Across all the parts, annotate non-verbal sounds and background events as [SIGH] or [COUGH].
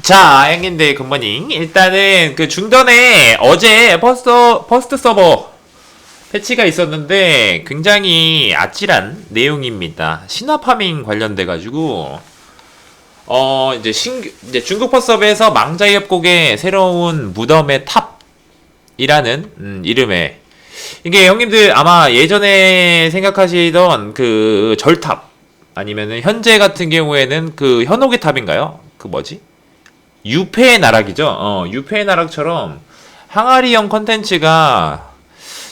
자, 형님들 굿모닝. 일단은 그 중전에 어제 퍼스트, 퍼스트 서버 패치가 있었는데 굉장히 아찔한 내용입니다. 신화 파밍 관련돼 가지고, 어, 이제 신규, 이제 중국 퍼스업에서 망자의 협곡의 새로운 무덤의 탑이라는, 음, 이름의, 이게 형님들 아마 예전에 생각하시던 그 절탑, 아니면은 현재 같은 경우에는 그 현옥의 탑인가요? 그 뭐지? 유패의 나락이죠. 어, 유패의 나락처럼 항아리형 컨텐츠가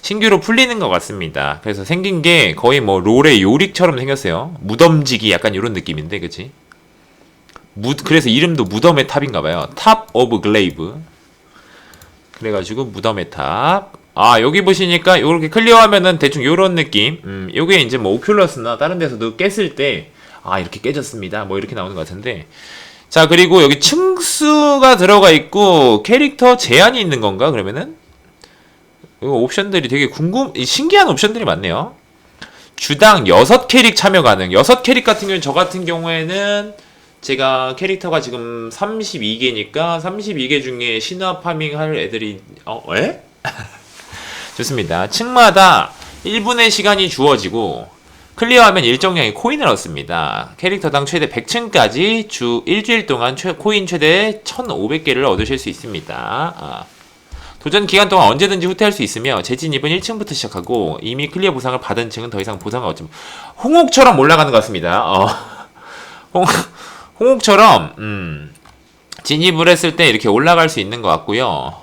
신규로 풀리는 것 같습니다. 그래서 생긴 게 거의 뭐 롤의 요릭처럼 생겼어요. 무덤지기 약간 이런 느낌인데, 그치? 무, 그래서 이름도 무덤의 탑인가 봐요. 탑 오브 글레이브. 그래가지고 무덤의 탑. 아, 여기 보시니까 요렇게 클리어하면은 대충 요런 느낌. 음, 요게 이제 뭐 오큘러스나 다른 데서도 깼을 때, 아, 이렇게 깨졌습니다. 뭐 이렇게 나오는 것 같은데. 자, 그리고 여기 층수가 들어가 있고 캐릭터 제한이 있는 건가? 그러면은 이거 옵션들이 되게 궁금 신기한 옵션들이 많네요. 주당 6캐릭 참여 가능. 6캐릭 같은 경우는 저 같은 경우에는 제가 캐릭터가 지금 32개니까 32개 중에 신화 파밍 할 애들이 어, 에? [LAUGHS] 좋습니다. 층마다 1분의 시간이 주어지고 클리어하면 일정량의 코인을 얻습니다. 캐릭터당 최대 100층까지 주 일주일 동안 최, 코인 최대 1,500개를 얻으실 수 있습니다. 아. 도전 기간 동안 언제든지 후퇴할 수 있으며 재진입은 1층부터 시작하고 이미 클리어 보상을 받은 층은 더 이상 보상을 얻지 못. 홍옥처럼 올라가는 것 같습니다. 어. [LAUGHS] 홍, 홍옥처럼 음, 진입을 했을 때 이렇게 올라갈 수 있는 것 같고요.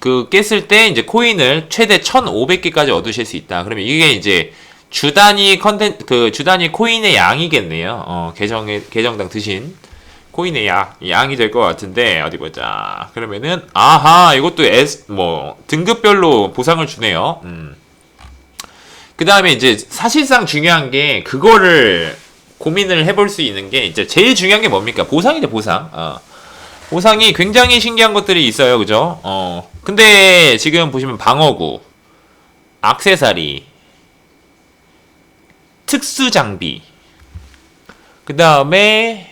그 깼을 때 이제 코인을 최대 1,500개까지 얻으실 수 있다. 그러면 이게 이제 주 단위 컨텐 그주 단위 코인의 양이겠네요. 어, 계정에 계정당 드신 코인의 양 양이 될 것 같은데 어디 보자. 그러면은 아하 이것도 S 뭐 등급별로 보상을 주네요. 음. 그 다음에 이제 사실상 중요한 게 그거를 고민을 해볼 수 있는 게 이제 제일 중요한 게 뭡니까? 보상이죠 보상. 어. 보상이 굉장히 신기한 것들이 있어요, 그죠? 어. 근데 지금 보시면 방어구, 악세사리, 특수 장비. 그 다음에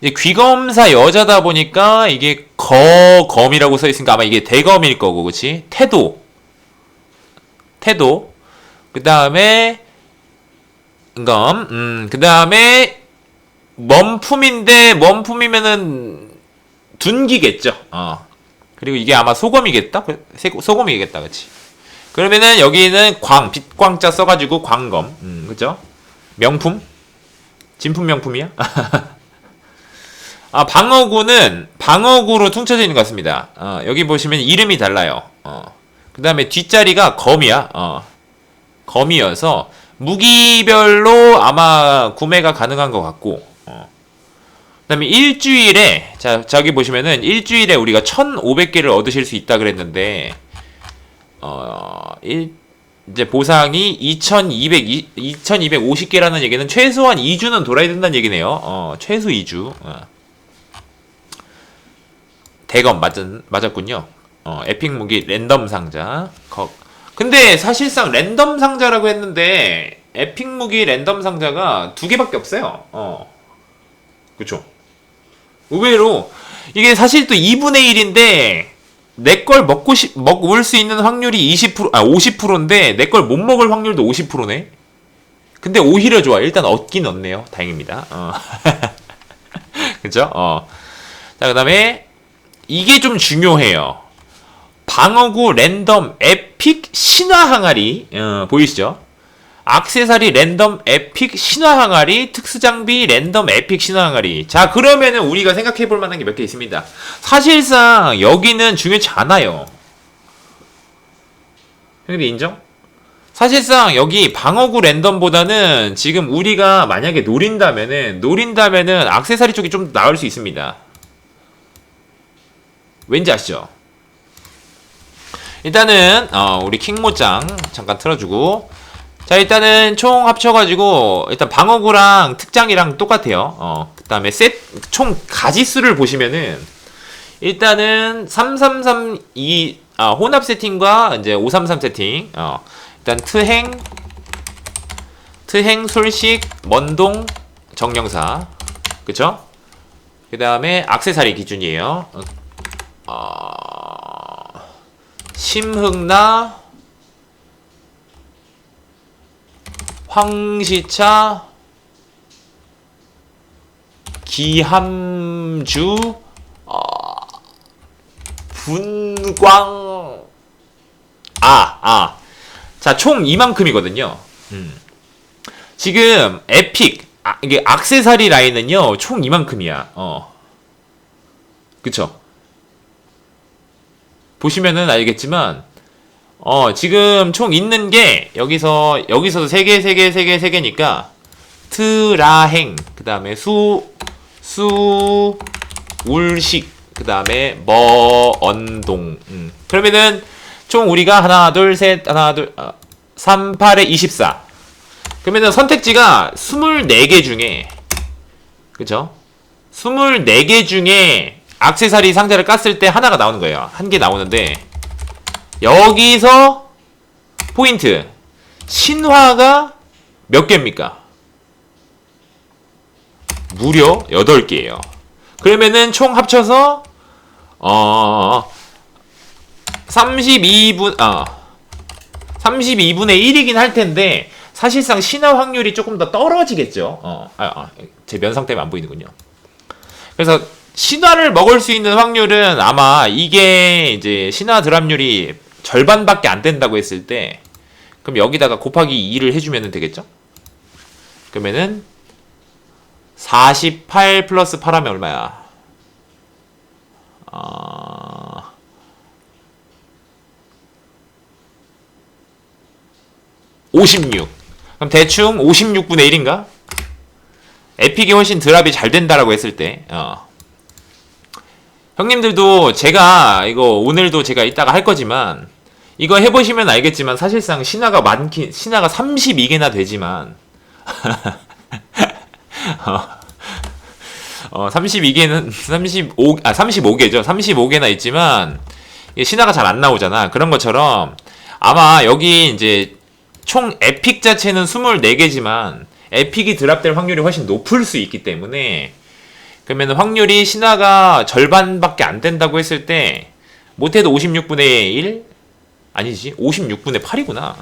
이제 귀검사 여자다 보니까 이게 거검이라고 써 있으니까 아마 이게 대검일 거고, 그치? 태도. 태도. 그 다음에 검. 음, 그 다음에 멈품인데 멈품이면은 둔기겠죠. 어. 그리고 이게 아마 소검이겠다. 그- 세- 소검이겠다, 그렇지? 그러면은 여기는 광 빛광자 써가지고 광검, 음, 그죠? 명품, 진품 명품이야? [LAUGHS] 아 방어구는 방어구로 퉁쳐져 있는 것 같습니다. 어, 여기 보시면 이름이 달라요. 어. 그 다음에 뒷자리가 검이야. 어. 검이어서 무기별로 아마 구매가 가능한 것 같고. 어. 그 다음에 일주일에 자 저기 보시면은 일주일에 우리가 1,500개를 얻으실 수 있다 그랬는데 어, 일, 이제 보상이 2,200 2,250개라는 얘기는 최소한 2주는 돌아야 된다는 얘기네요. 어, 최소 2주. 어. 대검 맞았, 맞았군요. 어, 에픽 무기 랜덤 상자. 거, 근데 사실상 랜덤 상자라고 했는데 에픽 무기 랜덤 상자가 두 개밖에 없어요. 어. 그쵸? 의외로 이게 사실 또 2분의 1인데 내 걸 먹고 싶 먹을 수 있는 확률이 20%아 50%인데 내 걸 못 먹을 확률도 50%네. 근데 오히려 좋아. 일단 얻긴 얻네요. 다행입니다. 어. [LAUGHS] 그죠? 어. 자, 그 다음에 이게 좀 중요해요. 방어구 랜덤 에픽 신화 항아리 어, 보이시죠? 악세사리 랜덤 에픽 신화 항아리 특수 장비 랜덤 에픽 신화 항아리 자 그러면은 우리가 생각해 볼 만한 게 몇 개 있습니다 사실상 여기는 중요치 않아요 형님 인정? 사실상 여기 방어구 랜덤보다는 지금 우리가 만약에 노린다면은 노린다면은 악세사리 쪽이 좀 나을 수 있습니다 왠지 아시죠? 일단은 어, 우리 킹모짱 잠깐 틀어주고 자 일단은 총 합쳐가지고 일단 방어구랑 특장이랑 똑같아요. 어, 그 다음에 셋총 가지수를 보시면은 일단은 3332 아, 혼합 세팅과 이제 533 세팅. 어, 일단 트행 트행 솔식 먼동 정령사. 그쵸? 그 다음에 악세사리 기준이에요. 어, 심흥나 황시차 기함주 어, 분광 아, 아. 자, 총 이만큼이거든요. 음. 지금 에픽 아, 이게 악세사리 라인은요. 총 이만큼이야. 어. 그쵸? 보시면은 알겠지만 어, 지금 총 있는 게 여기서 여기서도 세 개, 세 개, 세 개, 세 개니까 트라행, 그다음에 수 수 울식, 그다음에 머언동. 음. 그러면은 총 우리가 하나, 둘, 셋, 하나, 둘, 어, 3, 8에 24. 그러면은 선택지가 24개 중에 그죠? 24개 중에 악세사리 상자를 깠을 때 하나가 나오는 거예요. 한 개 나오는데 여기서 포인트 신화가 몇 개입니까? 무려 8개예요. 그러면은 총 합쳐서 어 32분 아 32분의 1이긴 할 텐데 사실상 신화 확률이 조금 더 떨어지겠죠. 어, 아, 아, 제 면상 때문에 안 보이는군요. 그래서 신화를 먹을 수 있는 확률은 아마 이게 이제 신화 드랍률이 절반밖에 안 된다고 했을 때 그럼 여기다가 곱하기 2를 해주면 되겠죠? 그러면은 48 플러스 8 하면 얼마야? 어... (56) 그럼 대충 56분의 1인가? 에픽이 훨씬 드랍이 잘 된다라고 했을 때 어. 형님들도 제가 이거 오늘도 제가 이따가 할 거지만 이거 해보시면 알겠지만 사실상 신화가 많긴 신화가 32개나 되지만 [LAUGHS] 어, 32개는 35, 아 35개죠. 35개나 있지만 신화가 잘 안 나오잖아. 그런 것처럼 아마 여기 이제 총 에픽 자체는 24개지만 에픽이 드랍될 확률이 훨씬 높을 수 있기 때문에 그러면 확률이 신화가 절반밖에 안 된다고 했을 때 못해도 56분의 1 아니지 56분의 8이구나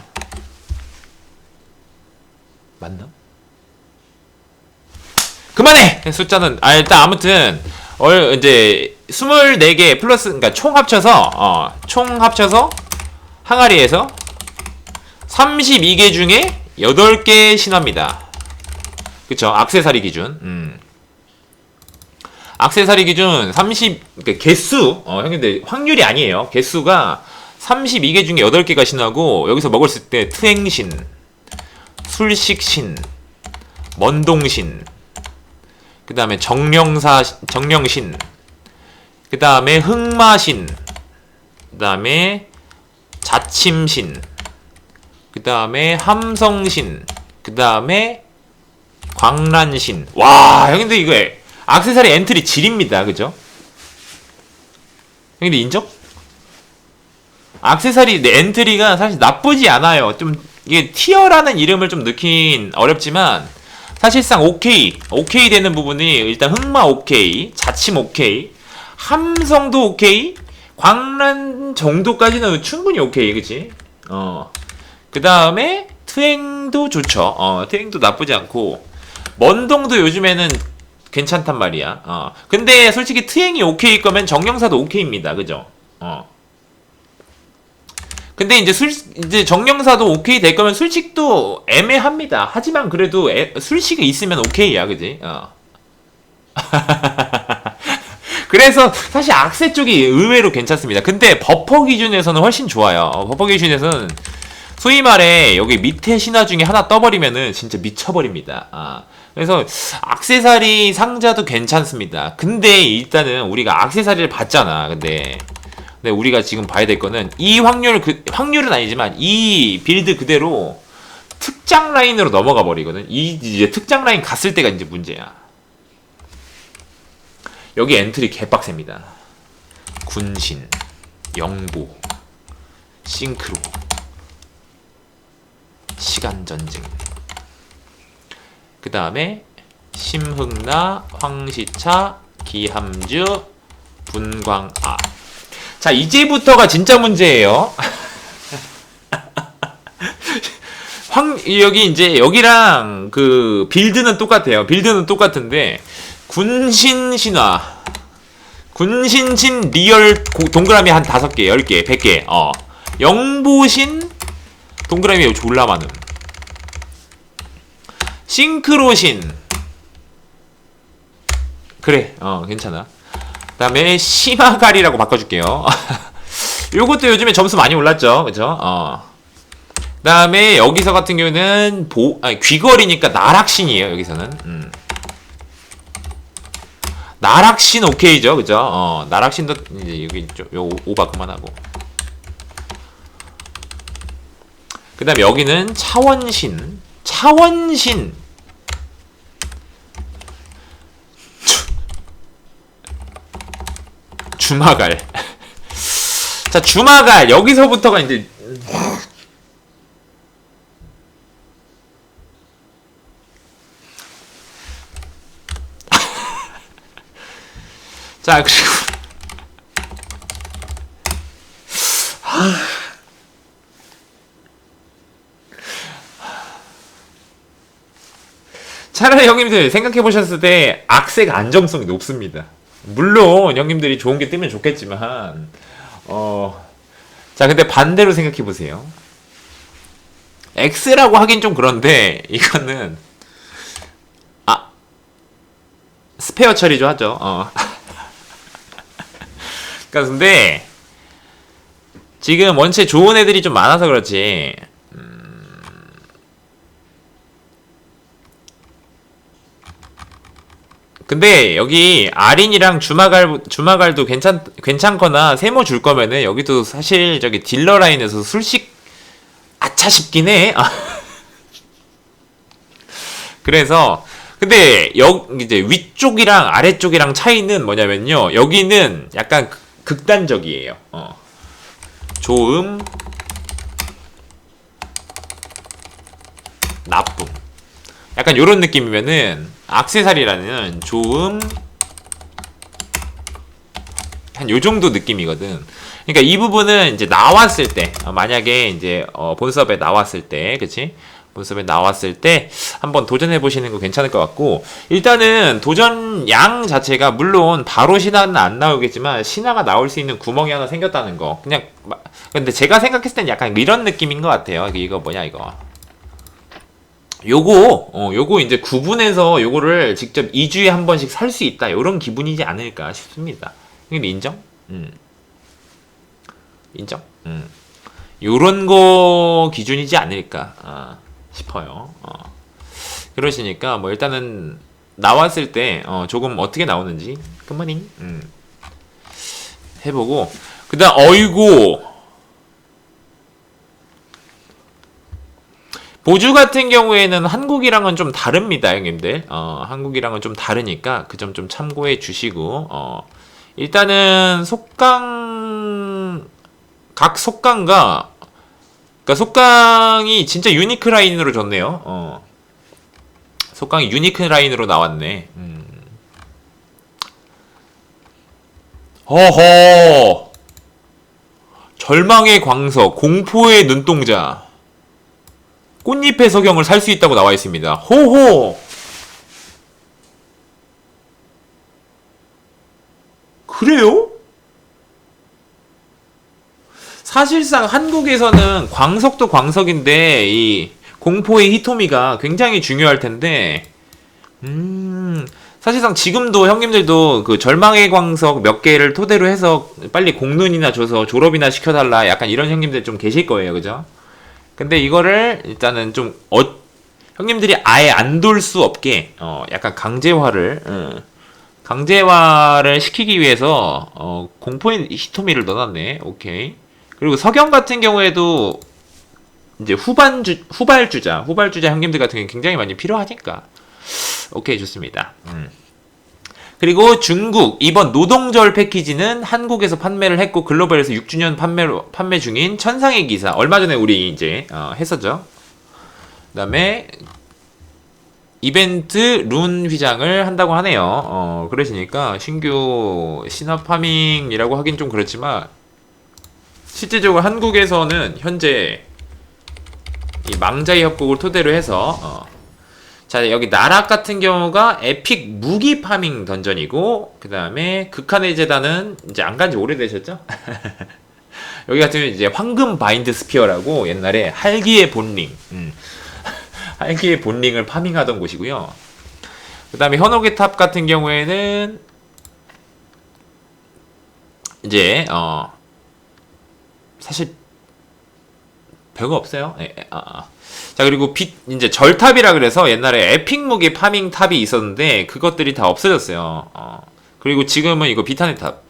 맞나? 그만해 숫자는 아 일단 아무튼 얼 이제 24개 플러스 그러니까 총 합쳐서 어, 총 합쳐서 항아리에서 32개 중에 8개 신화입니다. 그쵸 악세사리 기준 음. 악세사리 기준 30 그러니까 개수 어 형님들 확률이 아니에요. 개수가 32개 중에 8개가 신화고 여기서 먹었을 때 트행신 술식신 먼동신 그 다음에 정령사 정령신 그 다음에 흑마신 그 다음에 자침신 그 다음에 함성신 그 다음에 광란신 와 형님들 이거 악세사리 엔트리 질입니다. 그죠? 형님들 인정? 악세사리 엔트리가 사실 나쁘지 않아요. 좀 이게 티어라는 이름을 좀 넣긴 어렵지만 사실상 오케이 오케이 되는 부분이 일단 흑마 오케이 자침 오케이 함성도 오케이 광란 정도까지는 충분히 오케이 그치 어 그 다음에 트행도 좋죠. 어 트행도 나쁘지 않고 먼동도 요즘에는 괜찮단 말이야 어 근데 솔직히 트행이 오케이 거면 정령사도 오케이입니다 그죠 어 근데 이제 술 이제 정령사도 오케이 될 거면 술식도 애매합니다. 하지만 그래도 애, 술식이 있으면 오케이야, 그지? 어. [LAUGHS] 그래서 사실 악세 쪽이 의외로 괜찮습니다. 근데 버퍼 기준에서는 훨씬 좋아요. 버퍼 기준에서는 소위 말해 여기 밑에 신화 중에 하나 떠버리면은 진짜 미쳐버립니다. 아. 그래서 악세사리 상자도 괜찮습니다. 근데 일단은 우리가 악세사리를 봤잖아. 근데 근데 우리가 지금 봐야 될 거는 이 확률 그 확률은 아니지만 이 빌드 그대로 특장 라인으로 넘어가 버리거든. 이 이제 특장 라인 갔을 때가 이제 문제야. 여기 엔트리 개빡셉니다. 군신, 영보, 싱크로, 시간 전쟁. 그 다음에 심흥나, 황시차, 기함주 분광아. 자, 이제부터가 진짜 문제예요. [LAUGHS] 황 여기 이제 여기랑 그 빌드는 똑같아요. 빌드는 똑같은데 군신 신화 군신 신 리얼 고- 동그라미 한 다섯 개, 열 개, 백 개. 어. 영보신 동그라미 졸라 많음. 싱크로신 그래, 어 괜찮아. 그 다음에 시마갈이라고 바꿔줄게요. [LAUGHS] 요것도 요즘에 점수 많이 올랐죠, 그죠? 어. 그 다음에 여기서 같은 경우는 보, 아니, 귀걸이니까 나락신이에요. 여기서는. 음. 나락신 오케이죠, 그죠? 어, 나락신도 이제 여기 좀요 오바 그만하고. 그 다음 에 여기는 차원신, 차원신. 주마갈. 자, 주마갈 여기서부터가 이제 자, 그리고 차라리 형님들 생각해 보셨을 때 악색 안정성이 높습니다. 물론 형님들이 좋은 게 뜨면 좋겠지만 어. 자, 근데 반대로 생각해 보세요. X라고 하긴 좀 그런데 이거는 아 스페어 처리죠 하죠. 어. [LAUGHS] 그러니까 근데 지금 원체 좋은 애들이 좀 많아서 그렇지. 근데 여기 아린이랑 주마갈 주마갈도 괜찮 괜찮거나 세모 줄 거면은 여기도 사실 저기 딜러 라인에서 술식 아차 싶긴 해. 아. [LAUGHS] 그래서 근데 여 이제 위쪽이랑 아래쪽이랑 차이는 뭐냐면요. 여기는 약간 극- 극단적이에요. 어. 좋음 나쁨. 약간 요런 느낌이면은 악세사리라는 좋음 한 요 정도 느낌이거든. 그러니까 이 부분은 이제 나왔을 때 어, 만약에 이제 어, 본섭에 나왔을 때, 그치? 본섭에 나왔을 때 한번 도전해 보시는 거 괜찮을 것 같고 일단은 도전 양 자체가 물론 바로 신화는 안 나오겠지만 신화가 나올 수 있는 구멍이 하나 생겼다는 거 그냥 마- 근데 제가 생각했을 땐 약간 이런 느낌인 것 같아요 이거 뭐냐 이거 요거 어 요거 이제 구분해서 요거를 직접 2주에 한 번씩 살 수 있다 요런 기분이지 않을까 싶습니다 형님 인정? 음 인정? 음 요런 거 기준이지 않을까 아, 싶어요 어. 그러시니까 뭐 일단은 나왔을 때 어, 조금 어떻게 나오는지 굿모닝 음. 해보고 그 다음 어이구 보주 같은 경우에는 한국이랑은 좀 다릅니다, 형님들. 어, 한국이랑은 좀 다르니까 그 점 좀 참고해 주시고, 어, 일단은 속강, 각 속강과, 그니까 속강이 진짜 유니크 라인으로 줬네요. 어. 속강이 유니크 라인으로 나왔네. 음. 허허! 절망의 광석, 공포의 눈동자. 꽃잎의 석영을 살 수 있다고 나와 있습니다. 호호! 그래요? 사실상 한국에서는 광석도 광석인데 이 공포의 히토미가 굉장히 중요할 텐데 음 사실상 지금도 형님들도 그 절망의 광석 몇 개를 토대로 해서 빨리 공론이나 줘서 졸업이나 시켜달라 약간 이런 형님들 좀 계실 거예요 그죠? 근데 이거를 일단은 좀 어, 형님들이 아예 안 돌 수 없게 어, 약간 강제화를 어, 강제화를 시키기 위해서 어, 공포의 히토미를 넣어놨네. 오케이. 그리고 석영 같은 경우에도 이제 후반주 후발주자 후발주자 형님들 같은 경우 굉장히 많이 필요하니까 오케이 좋습니다. 음. 그리고 중국 이번 노동절 패키지는 한국에서 판매를 했고 글로벌에서 6주년 판매로 판매 중인 천상의 기사 얼마 전에 우리 이제 어, 했었죠. 그다음에 이벤트 룬 휘장을 한다고 하네요. 어, 그러시니까 신규 신화 파밍이라고 하긴 좀 그렇지만 실제적으로 한국에서는 현재 이 망자의 협곡을 토대로 해서 어, 자 여기 나락 같은 경우가 에픽 무기 파밍 던전이고 그 다음에 극한의 재단은 이제 안 간지 오래되셨죠? [LAUGHS] 여기 같은 경우 이제 황금 바인드 스피어라고 옛날에 할기의 본링 음. [LAUGHS] 할기의 본링을 파밍하던 곳이고요. 그 다음에 현혹의 탑 같은 경우에는 이제 어 사실 별거 없어요. 예, 예, 아, 아. 자 그리고 빛 이제 절탑이라 그래서 옛날에 에픽 무기 파밍 탑이 있었는데 그것들이 다 없어졌어요. 어. 그리고 지금은 이거 비탄의 탑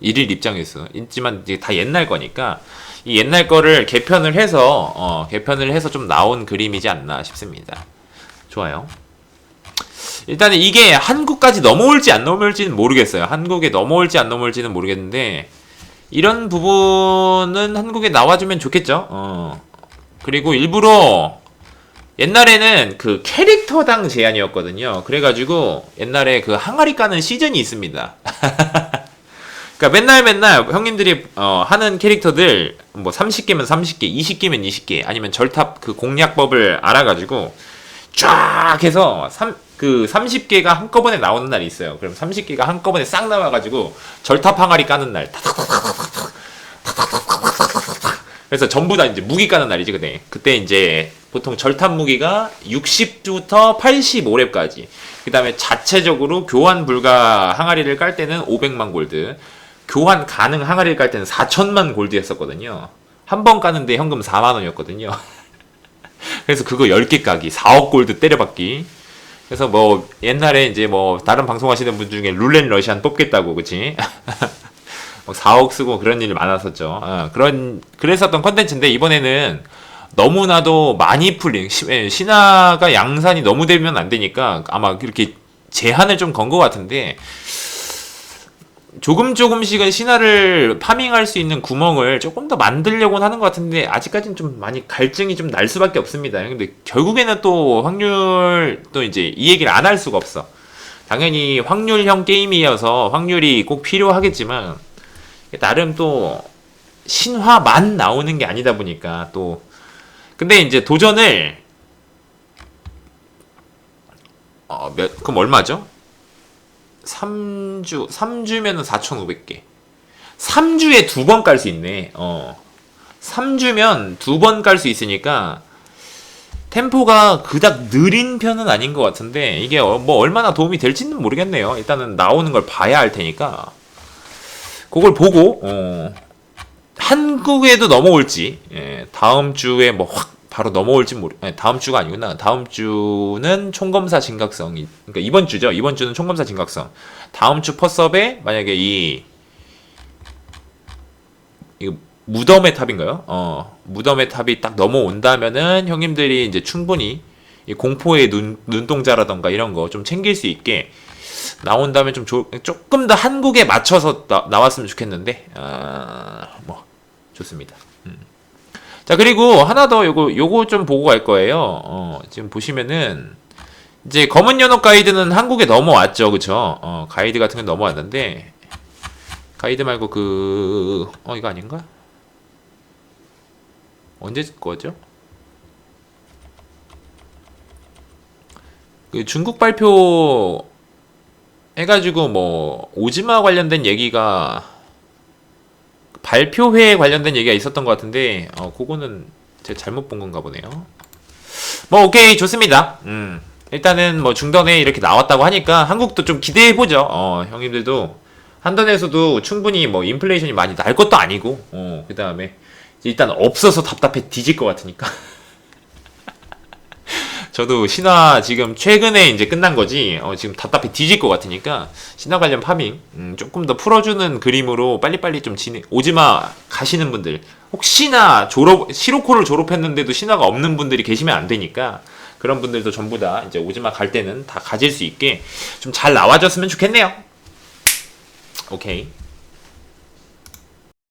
일일 입장에서 있지만 이제 다 옛날 거니까 이 옛날 거를 개편을 해서 어, 개편을 해서 좀 나온 그림이지 않나 싶습니다. 좋아요. 일단은 이게 한국까지 넘어올지 안 넘어올지는 모르겠어요. 한국에 넘어올지 안 넘어올지는 모르겠는데 이런 부분은 한국에 나와주면 좋겠죠. 어. 그리고 일부러 옛날에는 그 캐릭터당 제한이었거든요. 그래가지고 옛날에 그 항아리 까는 시즌이 있습니다. [LAUGHS] 그러니까 맨날 맨날 형님들이 어, 하는 캐릭터들 뭐 30개면 30개, 20개면 20개, 아니면 절탑 그 공략법을 알아가지고 쫙 해서 3, 그 30개가 한꺼번에 나오는 날이 있어요. 그럼 30개가 한꺼번에 싹 나와가지고 절탑 항아리 까는 날. 그래서 전부 다 이제 무기 까는 날이지 그때. 그때 이제 보통 절탑 무기가 60부터 85렙까지. 그 다음에 자체적으로 교환 불가 항아리를 깔 때는 500만 골드. 교환 가능 항아리를 깔 때는 4천만 골드였었거든요. 한 번 까는데 현금 4만 원이었거든요. [LAUGHS] 그래서 그거 10개 까기, 4억 골드 때려받기. 그래서 뭐 옛날에 이제 뭐 다른 방송하시는 분 중에 룰렛 러시안 뽑겠다고 그치? [LAUGHS] 뭐 4억 쓰고 그런 일 많았었죠. 어, 그런 그랬었던 컨텐츠인데 이번에는 너무나도 많이 풀린 시- 예, 신화가 양산이 너무 되면 안 되니까 아마 이렇게 제한을 좀 건 것 같은데 조금 조금씩은 신화를 파밍할 수 있는 구멍을 조금 더 만들려고는 하는 것 같은데 아직까지는 좀 많이 갈증이 좀 날 수밖에 없습니다. 근데 결국에는 또 확률 또 이제 이 얘기를 안 할 수가 없어. 당연히 확률형 게임이어서 확률이 꼭 필요하겠지만 나름 또 신화만 나오는 게 아니다 보니까 또 근데 이제 도전을 어, 몇 그럼 얼마죠? 3주 3주면은 4,500개. 3주에 두 번 깔 수 있네. 어. 3주면 두 번 깔 수 있으니까 템포가 그닥 느린 편은 아닌 것 같은데 이게 어, 뭐 얼마나 도움이 될지는 모르겠네요. 일단은 나오는 걸 봐야 할 테니까 그걸 보고 어, 한국에도 넘어올지 예, 다음 주에 뭐 확 바로 넘어올지 모르 아니, 다음 주가 아니구나 다음 주는 총검사 진각성이 그러니까 이번 주죠 이번 주는 총검사 진각성 다음 주 퍼섭에 만약에 이 이거 무덤의 탑인가요? 어 무덤의 탑이 딱 넘어온다면은 형님들이 이제 충분히 이 공포의 눈 눈동자라던가 이런 거 좀 챙길 수 있게 나온다면 좀 조, 조금 더 한국에 맞춰서 나, 나왔으면 좋겠는데 아 뭐 좋습니다. 음. 자 그리고 하나 더 요거 요거 좀 보고 갈 거예요. 어, 지금 보시면은 이제 검은 연옥 가이드는 한국에 넘어왔죠, 그쵸? 어, 가이드 같은 건 넘어왔는데 가이드 말고 그 어 이거 아닌가? 언제 거죠? 그 중국 발표 해가지고 뭐 오지마 관련된 얘기가 발표회에 관련된 얘기가 있었던 것 같은데 어 그거는 제가 잘못 본 건가 보네요. 뭐 오케이 좋습니다. 음 일단은 뭐 중던에 이렇게 나왔다고 하니까 한국도 좀 기대해 보죠. 어 형님들도 한던에서도 충분히 뭐 인플레이션이 많이 날 것도 아니고 어 그 다음에 일단 없어서 답답해 뒤질 것 같으니까. [LAUGHS] 저도 신화 지금 최근에 이제 끝난 거지 어, 지금 답답해 뒤질 것 같으니까 신화 관련 파밍 음, 조금 더 풀어주는 그림으로 빨리빨리 좀 진행 오지마 가시는 분들 혹시나 졸업 시로코를 졸업했는데도 신화가 없는 분들이 계시면 안 되니까 그런 분들도 전부 다 이제 오지마 갈 때는 다 가질 수 있게 좀 잘 나와줬으면 좋겠네요. 오케이.